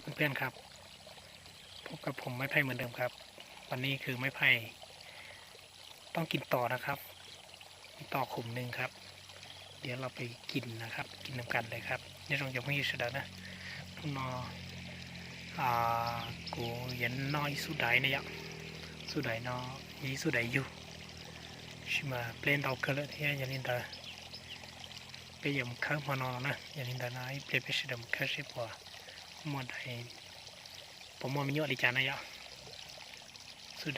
เพื่อนๆครับ พบกับผมไม้ไผ่เหมือนเดิมครับ วันนี้คือไม้ไผ่ต้องกินต่อนะครับมีต่อขุมหนึ่งครับ เดี๋ยวเราไปกินนะครับ กินน้ำกันเลยครับนี่ตรงจะไม่ยืดดนะทุนนออ่ากูยันน้อยสุดใดนะยสุดใดนอยีสุดใดอยู่ชิมาเปล่นเราเกลือที่ยันนินดาไปยมข้างมานอนนะยันนินดานะไอเปลี่ยนไปชิดมข้าชิบว một đại bỏ mò mình nhọ đi chả này ạ sự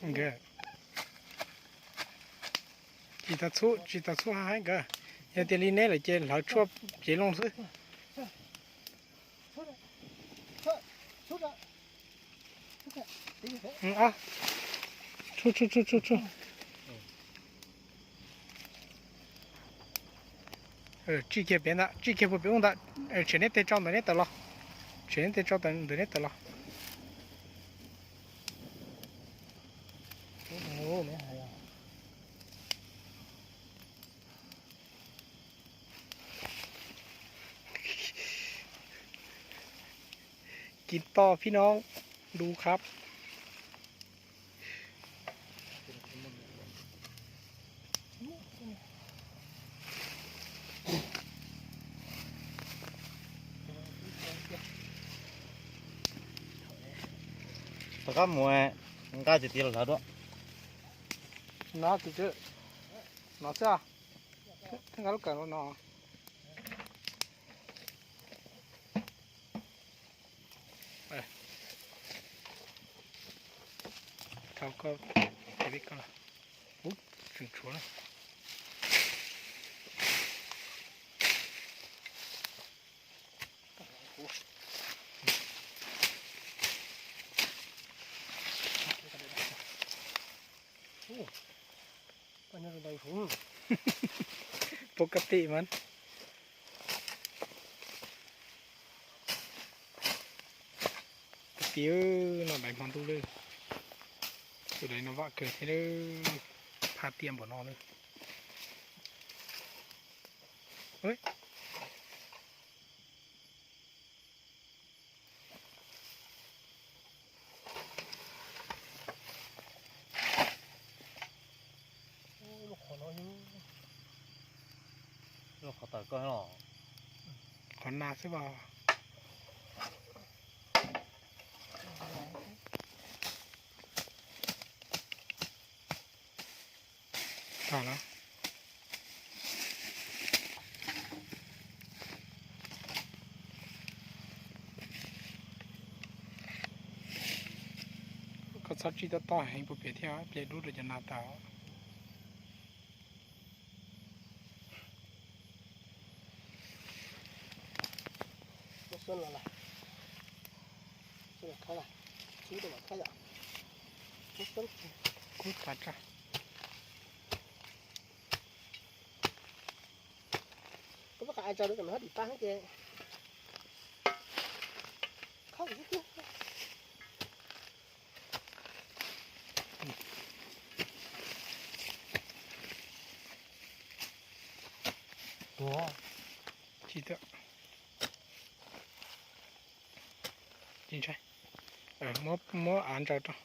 个，几大粗几大粗哈个，要点里奶了，接老粗接龙水。嗯啊，出出出出出。呃，这些别拿，这节不不用拿，呃，只能得找那里得了，只能得找那里得了。G ินต่อพี่น้องดูครับตะก้าหมวยมันกล้าจะตีเราแล้วด้วย nó thì chứ nó sao thằng cái lúc cả nó nó Đây. Thao có cái biết con là úp chuyển xuống này Bao nhiêu đầy phủ. ปกติมันปกติเออหน่อใบมันตู้เลย ตัวไหนนะว่าเกิดให้เด้พาเตรียมบ่นอนเลยเฮ้ยลูกขอน้อยอยู่ลูกขอตัดก็หรอขอนาใช่ป่ะ thả nó có sao chỉ tao tao hành bộ biệt theo biệt đút được cho nạt tao nó xuân là là. xuân là khá là. Chú được khá là. Nó xuân. cút cả ra có bất ai cho nó còn hết phá hết vậy không chứ nữa Ủa, chị tự. Chính xác Ở mốt, mốt án cho trong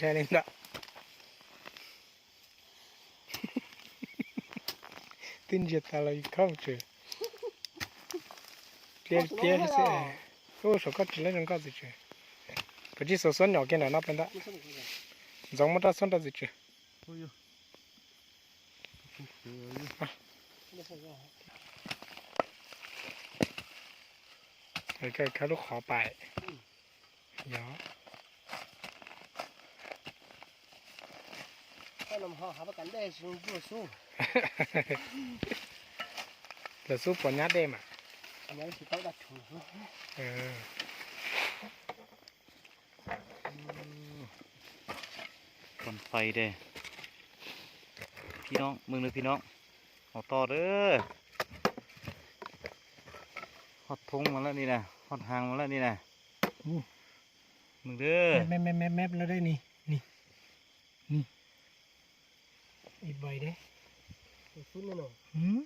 जानेंगा tinge talai culture. Pier pier se. Ko so ka chile nang ka zichu. Pachi so son nyo kena na penda. Zong mo ta son ta zichu. Oyo. Cái cái cái lúc khó bài. Ta số đó gì chứ Ôi giời. ไม่ใช่ว่าเดี๋ยวก็เขาลูกขอไปเดี๋ยวถ้าเราหาหาประกันได้สู้สู้สู้เดี๋ยวสู้ปนยัดเดมอะอันนี้คือต้องดัดถุงเออคนไฟเด้พี่น้องมึงเลยพี่น้องเอาต่อเด้อฮอดทงมาแล้วนี่นะฮอดหางมาแล้วนี่นะ มึงเด้อแมบแมบแมบแมบแล้วได้นี่นี่นี่อีกใบเด้สู้แน่นอนหืม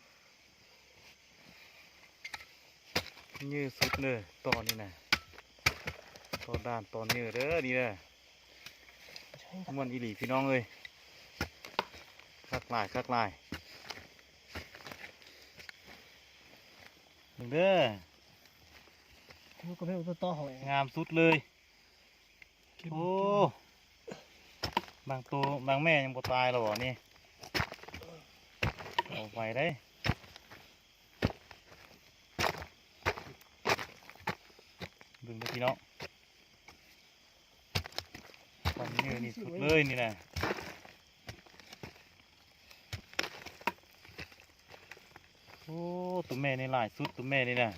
ยืดสุดเลยตอนี่นะต่อด้านต่อเนื้อเด้อนี่เด้อใช่ครันอีหลีพี่น้องเอ้ยคักลายคักลายมึงเด้อนี่ก็ไม่อุตต่อหอยงามสุดเลย โอ้บางตัวบางแม่ยังบ่ตายหรอวะนี่เอาไปได้ดึงไปพี่น้องตอนนี้นี่สุดเลยนี่นะโอ้ตัวแม่นี่หลายสุดตัวแม่นี่นะ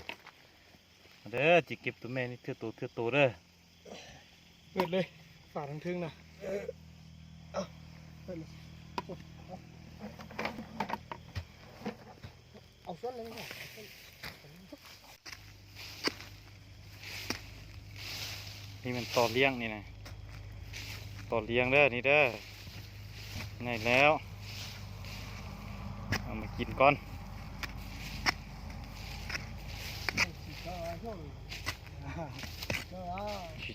เด้อจิเก็บตัวแม่นี่เทื่อโตเทื่อโตเด้อ เปิดเลยฝาทั้งทึ่งนะเอาส่วนนึงก่อนนี่มันต่อเลี้ยงนี่นะต่อเลี้ยงเด้อนี่เด้อนี่แล้วเอามากินก่อนก็ช่วงก็อ่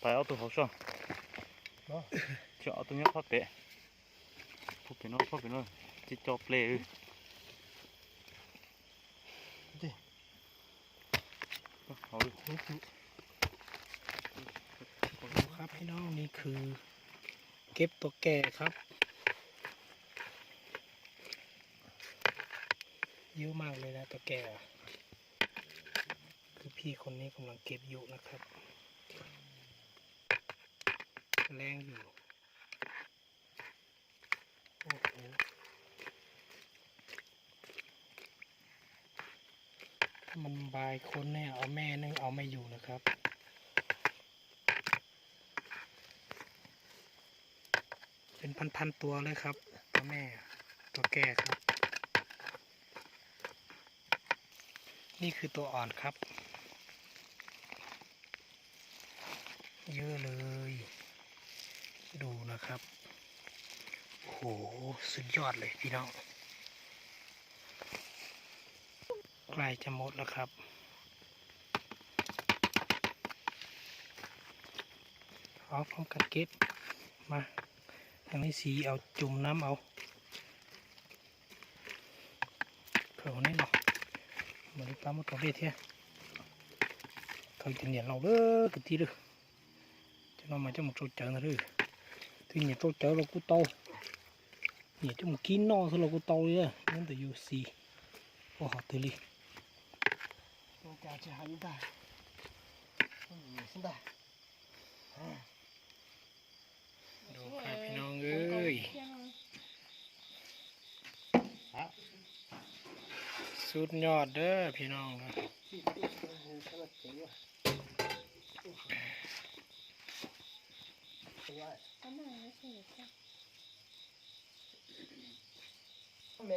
ให้จะหายเลยจะหายจะกินเลยมึงเด้อโอ้หิบเอาเด้อหิบเอาเด้อหิบเอาเด้อเก็บความยืดเห็นป่ะพี่น้องไปเอาตัวเขาช่องเนาะจะเอาตัวนี้พักเตะพูดไปโน่นพูดไปโน่นจิจอบเลยเออเอาดินี่คือดูครับพี่น้องนี่คือ เก็บตัวแก่ครับเยอะมากเลยนะตัวแก่คือพี่คนนี้กำลังเก็บอยู่นะครับ แรงอยู่ โอ้โหถ้ามันบายคนเนี่ยเอาแม่นึงเอาไม่อยู่นะครับเป็นพันๆตัวเลยครับตัวแม่ตัวแก่ครับ นี่คือตัวอ่อนครับ เยอะเลย นะครับ โอ้โห สุดยอดเลยพี่น้อง ใกล้จะหมดแล้วครับ เอาพร้อมกันเก็บ มาทางนี้สีเอาจุ่มน้ำเอาเผื่อวันนี้เนาะมือนปลาหมดตัวเบี้ยเทียเขาจะเหนียนเราเลยกันทีเด้อจะนอนมาจะหมดตัวเจเด้อที่เหนียนตัวเจอหนียนจะเรากูโตเลยนั่นแต่อยู่สีโอ้โหตื่นเลยตัวจ่าจะหายได้อ มสิได้อ่าดูครับพี่น้องเอ้ยสุดยอดเด้อพี่น้องนะที่ที่เออสำหรับเจ๋งว่ะโอ้โหสวยอันไหน